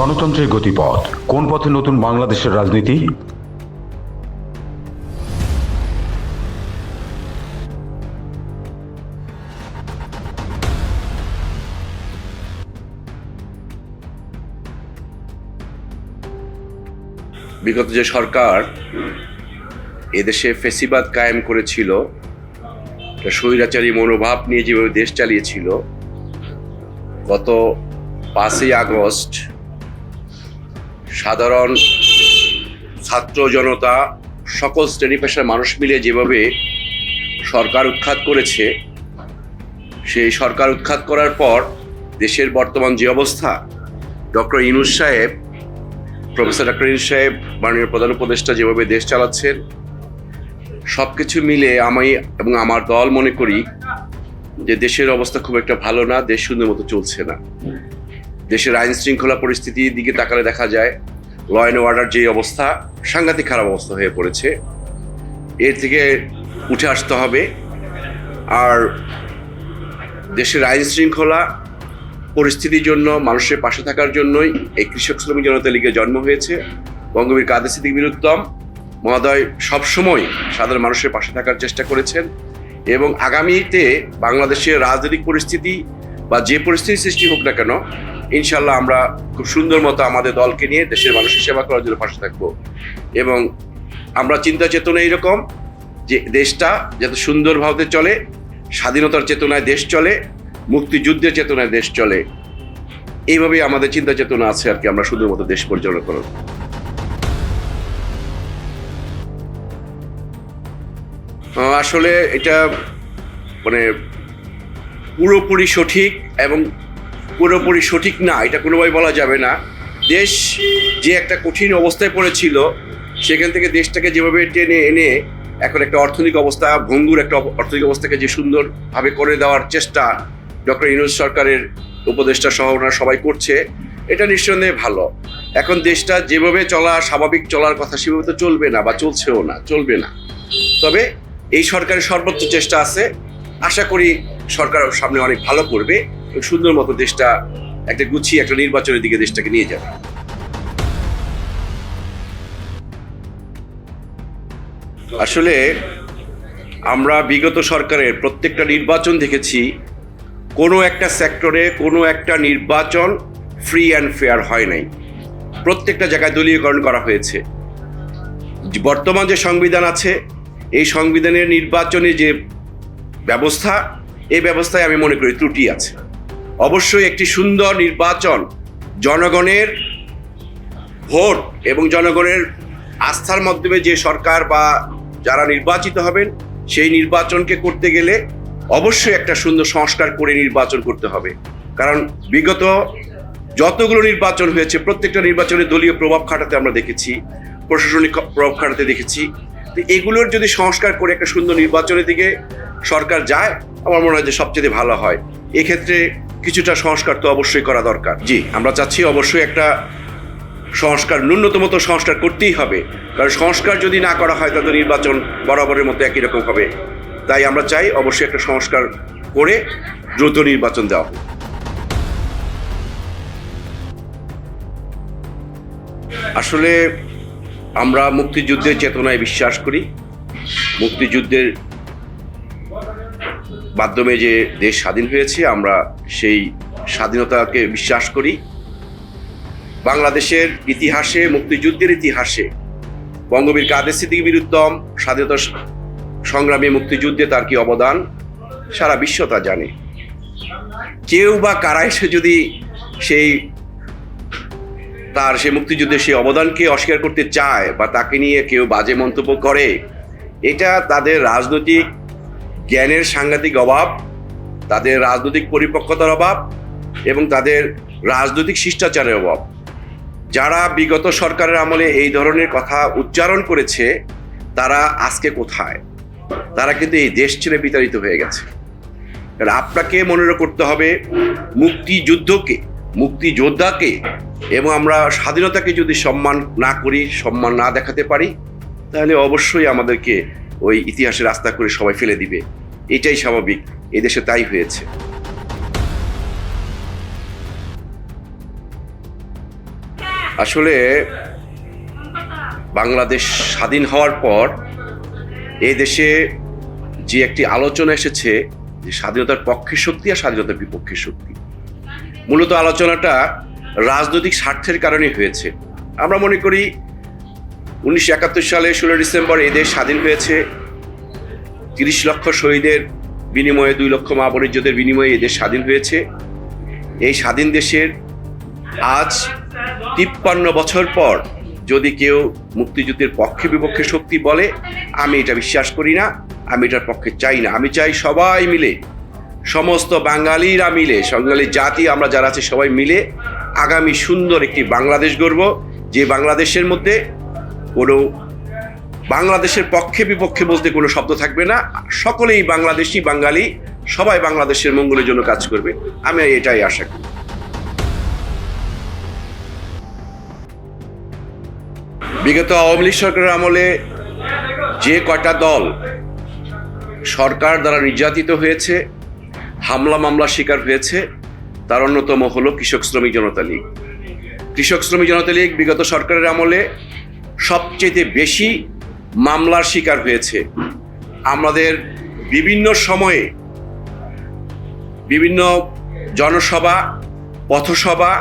গণতন্ত্রের গতিপথ। কোন পথে নতুন বাংলাদেশের রাজনীতি? বিগত যে সরকার এদেশে ফেসিবাদ কায়েম করেছিল স্বৈরাচারী মনোভাব নিয়ে যেভাবে দেশ চালিয়েছিল, গত পাঁচই আগস্ট সাধারণ ছাত্র জনতা, সকল শ্রেণি পেশার মানুষ মিলে যেভাবে সরকার উৎখাত করেছে, সেই সরকার উৎখাত করার পর দেশের বর্তমান যে অবস্থা, ডক্টর ইনুস সাহেব, প্রফেসর ডক্টর ইনুস সাহেব, মাননীয় প্রধান উপদেষ্টা যেভাবে দেশ চালাচ্ছেন সব কিছু মিলে আমি এবং আমার দল মনে করি যে দেশের অবস্থা খুব একটা ভালো না, দেশ সুন্দর মতো চলছে না। দেশের আইন শৃঙ্খলা পরিস্থিতির দিকে তাকালে দেখা যায় ল অ্যান্ড অর্ডার যে অবস্থা, সাংঘাতিক খারাপ অবস্থা হয়ে পড়েছে। এর থেকে উঠে আসতে হবে। আর দেশের আইন শৃঙ্খলা পরিস্থিতির জন্য, মানুষের পাশে থাকার জন্যই এই কৃষক শ্রমিক জনতা লীগের জন্ম হয়েছে। বঙ্গবীর কাদের সিদ্দিক বীরুত্তম মহোদয় সবসময় সাধারণ মানুষের পাশে থাকার চেষ্টা করেছেন এবং আগামীতে বাংলাদেশের রাজনৈতিক পরিস্থিতি বা যে পরিস্থিতি সৃষ্টি হোক না কেন ইনশাল্লাহ আমরা খুব সুন্দর মতো আমাদের দলকে নিয়ে দেশের মানুষের সেবা করার জন্য পাশে থাকব। এবং আমরা চিন্তা চেতনা এইরকম যে দেশটা যাতে সুন্দরভাবে চলে, স্বাধীনতার চেতনায় দেশ চলে, মুক্তিযুদ্ধের চেতনায় দেশ চলে, এইভাবেই আমাদের চিন্তা চেতনা আছে আর কি, আমরা সুন্দর মতো দেশ পরিচালনা করব। আসলে এটা মানে পুরোপুরি সঠিক এবং পুরোপুরি সঠিক না, এটা কোনোভাবে বলা যাবে না। দেশ যে একটা কঠিন অবস্থায় পড়েছিল, সেখান থেকে দেশটাকে যেভাবে টেনে এনে এখন একটা অর্থনৈতিক অবস্থা, ভঙ্গুর একটা অর্থনৈতিক অবস্থাকে যে সুন্দরভাবে করে দেওয়ার চেষ্টা ডক্টর ইনুজ সরকারের উপদেষ্টা সহ ওনারা সবাই করছে, এটা নিঃসন্দেহে ভালো। এখন দেশটা যেভাবে চলা স্বাভাবিক চলার কথা, সেভাবে তো চলবে না বা চলছেও না, চলবে না। তবে এই সরকারের সর্বোচ্চ চেষ্টা আছে। আশা করি সরকার সামনে অনেক ভালো করবে। সুন্দর মতো দেশটা, একটা গুছিয়ে, একটা নির্বাচনের দিকে দেশটাকে নিয়ে যাবে। আসলে আমরা বিগত সরকারের প্রত্যেকটা নির্বাচন দেখেছি, কোনো একটা সেক্টরে কোনো একটা নির্বাচন ফ্রি অ্যান্ড ফেয়ার হয় নাই। প্রত্যেকটা জায়গায় দলীয়করণ করা হয়েছে। বর্তমান যে সংবিধান আছে, এই সংবিধানের নির্বাচনে যে ব্যবস্থা, এই ব্যবস্থায় আমি মনে করি ত্রুটি আছে। অবশ্যই একটি সুন্দর নির্বাচন জনগণের ভোট এবং জনগণের আস্থার মাধ্যমে যে সরকার বা যারা নির্বাচিত হবেন, সেই নির্বাচনকে করতে গেলে অবশ্যই একটা সুন্দর সংস্কার করে নির্বাচন করতে হবে। কারণ বিগত যতগুলো নির্বাচন হয়েছে, প্রত্যেকটা নির্বাচনে দলীয় প্রভাব খাটাতে আমরা দেখেছি, প্রশাসনিক প্রভাব খাটাতে দেখেছি। তো এগুলোর যদি সংস্কার করে একটা সুন্দর নির্বাচনের দিকে সরকার যায়, আমার মনে হয় যে সবচেয়ে ভালো হয়। এক্ষেত্রে কিছুটা সংস্কার তো অবশ্যই করা দরকার। জি, আমরা চাচ্ছি অবশ্যই একটা সংস্কার, ন্যূনতম তো সংস্কার করতেই হবে। কারণ সংস্কার যদি না করা হয়, তাহলে নির্বাচন বরাবরের মতো একই রকম হবে। তাই আমরা চাই অবশ্যই একটা সংস্কার করে দ্রুত নির্বাচন দেওয়া হোক। আসলে আমরা মুক্তিযুদ্ধের চেতনায় বিশ্বাস করি। মুক্তিযুদ্ধের মাধ্যমে যে দেশ স্বাধীন হয়েছে, আমরা সেই স্বাধীনতাকে বিশ্বাস করি। বাংলাদেশের ইতিহাসে, মুক্তিযুদ্ধের ইতিহাসে বঙ্গবীর কাদের সিদ্দিক বীরুত্তম স্বাধীনতা সংগ্রামী মুক্তিযুদ্ধে তার কি অবদান, সারা বিশ্ব তা জানে। কেউ বা কারা এসে যদি সেই তার সেই মুক্তিযুদ্ধের সেই অবদানকে অস্বীকার করতে চায় বা তাকে নিয়ে কেউ বাজে মন্তব্য করে, এটা তাদের রাজনৈতিক জ্ঞানের সাংঘাতিক অভাব, তাদের রাজনৈতিক পরিপক্কতার অভাব এবং তাদের রাজনৈতিক শিষ্টাচারের অভাব। যারা বিগত সরকারের আমলে এই ধরনের কথা উচ্চারণ করেছে, তারা আজকে কোথায়? তারা কিন্তু এই দেশ ছেড়ে বিতাড়িত হয়ে গেছে। আপনাকে মনে করতে হবে, মুক্তিযুদ্ধকে, মুক্তিযোদ্ধাকে এবং আমরা স্বাধীনতাকে যদি সম্মান না করি, সম্মান না দেখাতে পারি, তাহলে অবশ্যই আমাদেরকে ওই ইতিহাসের রাস্তা করে সবাই ফেলে দিবে। এটাই স্বাভাবিক। এদেশে তাই হয়েছে। আসলে বাংলাদেশ স্বাধীন হওয়ার পর এই দেশে যে একটি আলোচনা এসেছে, যে স্বাধীনতার পক্ষে শক্তি আর স্বাধীনতার বিপক্ষে শক্তি। মূলত আলোচনাটা রাজনৈতিক স্বার্থের কারণে হয়েছে। আমরা মনে করি, উনিশশো একাত্তর সালে ষোলো ডিসেম্বর এই দেশ স্বাধীন হয়েছে। তিরিশ লক্ষ শহীদের বিনিময়ে, দুই লক্ষ মা বণিজ্যদের বিনিময়ে এই দেশ স্বাধীন হয়েছে। এই স্বাধীন দেশের আজ তিপ্পান্ন বছর পর যদি কেউ মুক্তিযুদ্ধের পক্ষে বিপক্ষে শক্তি বলে, আমি এটা বিশ্বাস করি না, আমি এটার পক্ষে চাই না। আমি চাই সবাই মিলে, সমস্ত বাঙালিরা মিলে, বাঙালি জাতি, আমরা যারা আছি সবাই মিলে আগামী সুন্দর একটি বাংলাদেশ গড়ব। যে বাংলাদেশের মধ্যে কোনো বাংলাদেশের পক্ষে বিপক্ষে বলতে কোনো শব্দ থাকবে না। সকলেই বাংলাদেশি, বাঙালি, সবাই বাংলাদেশের মঙ্গলের জন্য কাজ করবে। আমি এটাই আশা করি। বিগত আওয়ামী লীগ সরকারের আমলে যে কয়টা দল সরকার দ্বারা নির্যাতিত হয়েছে, হামলা মামলা শিকার হয়েছে, তার অন্যতম হলো কৃষক শ্রমিক জনতা লীগ। কৃষক শ্রমিক জনতা লীগ বিগত সরকারের আমলে সবচেয়ে বেশি মামলার শিকার হয়েছে। আমাদের বিভিন্ন সময়ে বিভিন্ন জনসভা, পথসভা,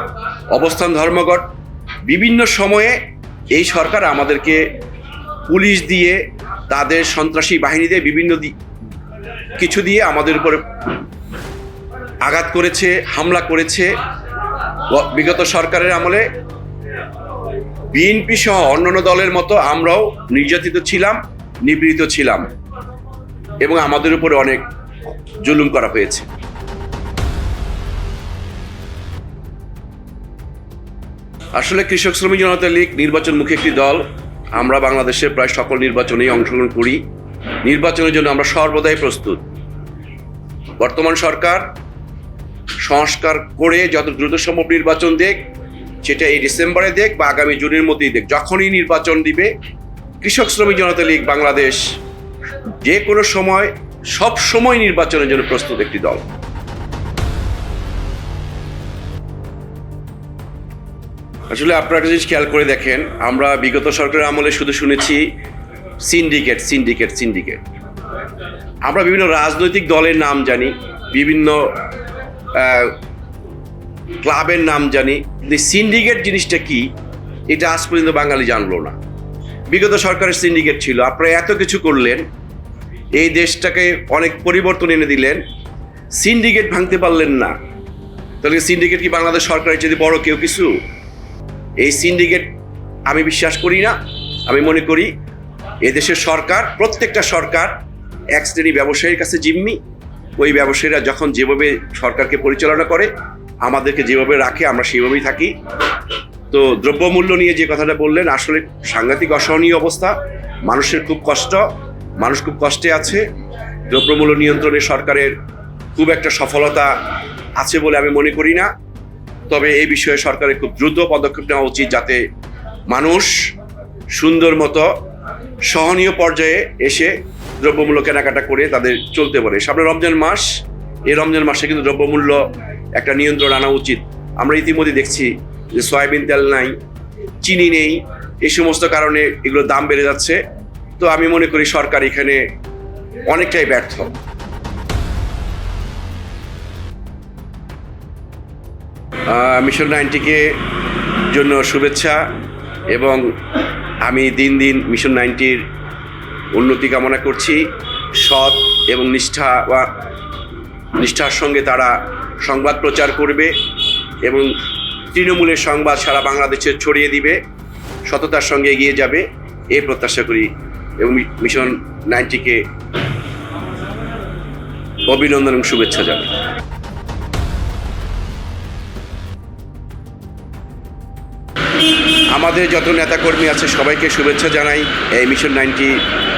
অবস্থান ধর্মঘট, বিভিন্ন সময়ে এই সরকার আমাদেরকে পুলিশ দিয়ে, তাদের সন্ত্রাসী বাহিনী দিয়ে বিভিন্ন কিছু দিয়ে আমাদের উপরে আঘাত করেছে, হামলা করেছে। বিগত সরকারের আমলে বিএনপি সহ অন্যান্য দলের মতো আমরাও নির্যাতিত ছিলাম নিপীড়িত ছিলাম এবং আমাদের উপরে অনেক জুলুম করা হয়েছে। আসলে কৃষক শ্রমিক জনতা লীগ নির্বাচনমুখী একটি দল। আমরা বাংলাদেশের প্রায় সকল নির্বাচনেই অংশগ্রহণ করি। নির্বাচনের জন্য আমরা সর্বদাই প্রস্তুত। বর্তমান সরকার সংস্কার করে যত দ্রুত সম্ভব নির্বাচন দেখ সেটা এই ডিসেম্বরে দেখ বা আগামী জুনের মধ্যেই দেখ। যখনই নির্বাচন দিবে, কৃষক, শ্রমিক জনতা লীগ, বাংলাদেশ, যে কোনো সময়, সব সময় নির্বাচনের জন্য প্রস্তুত একটি দল। আসলে আপনারা জিনিস খেয়াল করে দেখেন, আমরা বিগত সরকারের আমলে শুধু শুনেছি সিন্ডিকেট সিন্ডিকেট সিন্ডিকেট। আমরা বিভিন্ন রাজনৈতিক দলের নাম জানি, বিভিন্ন ক্লাবের নাম জানি, কিন্তু সিন্ডিকেট জিনিসটা কি, এটা আজ পর্যন্ত বাঙালি জানলো না। বিগত সরকারের সিন্ডিকেট ছিল, আপনারা এত কিছু করলেন, এই দেশটাকে অনেক পরিবর্তন এনে দিলেন সিন্ডিকেট ভাঙতে পারলেন না। তাহলে সিন্ডিকেট কি বাংলাদেশ সরকারের যদি বড় কেউ কিছু? এই সিন্ডিকেট আমি বিশ্বাস করি না, আমি মনে করি এদেশের সরকার, প্রত্যেকটা সরকার এক শ্রেণি ব্যবসায়ীর কাছে জিম্মি। ওই ব্যবসায়ীরা যখন যেভাবে সরকারকে পরিচালনা করে আমাদেরকে যেভাবে রাখে, আমরা সেইভাবেই থাকি। তো দ্রব্যমূল্য নিয়ে যে কথাটা বললেন, আসলে সাংঘাতিক অসহনীয় অবস্থা। মানুষের খুব কষ্ট, মানুষ খুব কষ্টে আছে। দ্রব্যমূল্য নিয়ন্ত্রণে সরকারের খুব একটা সফলতা আছে বলে আমি মনে করি না। তবে এই বিষয়ে সরকারের খুব দ্রুত পদক্ষেপ নেওয়া উচিত যাতে মানুষ সুন্দর মতো সহনীয় পর্যায়ে এসে দ্রব্যমূল্য কেনাকাটা করে তাদের চলতে পারে। সামনে রমজান মাস, এই রমজান মাসে কিন্তু দ্রব্যমূল্য একটা নিয়ন্ত্রণ আনা উচিত। আমরা ইতিমধ্যে দেখছি যে সয়াবিন তেল নাই, চিনি নেই, এই সমস্ত কারণে এগুলোর দাম বেড়ে যাচ্ছে। তো আমি মনে করি সরকার এখানে অনেকটাই ব্যর্থ। মিশন নাইনটিকে জন্য শুভেচ্ছা এবং আমি দিন দিন মিশন নাইনটির উন্নতি কামনা করছি। সৎ এবং নিষ্ঠা বা নিষ্ঠার সঙ্গে তারা সংবাদ প্রচার করবে এবং তৃণমূলের সংবাদ সারা বাংলাদেশে ছড়িয়ে দিবে, সততার সঙ্গে এগিয়ে যাবে এ প্রত্যাশা করি এবং মিশন নাইনটিকে অভিনন্দন এবং শুভেচ্ছা জানাই। আমাদের যত নেতাকর্মী আছে সবাইকে শুভেচ্ছা জানাই এই মিশন নাইনটি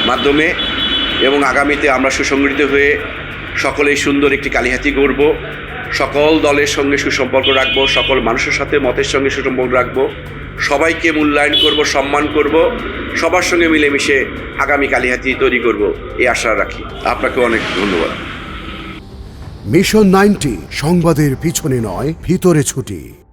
মাধ্যমে এবং আগামীতে আমরা সুসংগঠিত হয়ে সকলেই সুন্দর একটি কালীহাতি করব সকল দলের সঙ্গে সুসম্পর্ক রাখব, সকল মানুষের সাথে মতের সঙ্গে সুসম্পর্ক রাখব। সবাইকে মূল্যায়ন করব, সম্মান করব, সবার সঙ্গে মিলেমিশে আগামী কালীহাতি তৈরি করব, এই আশা রাখি। আপনাকে অনেক ধন্যবাদ। মিশন নাইনটি, সংবাদের পিছনে নয়, ভিতরে ছুটি।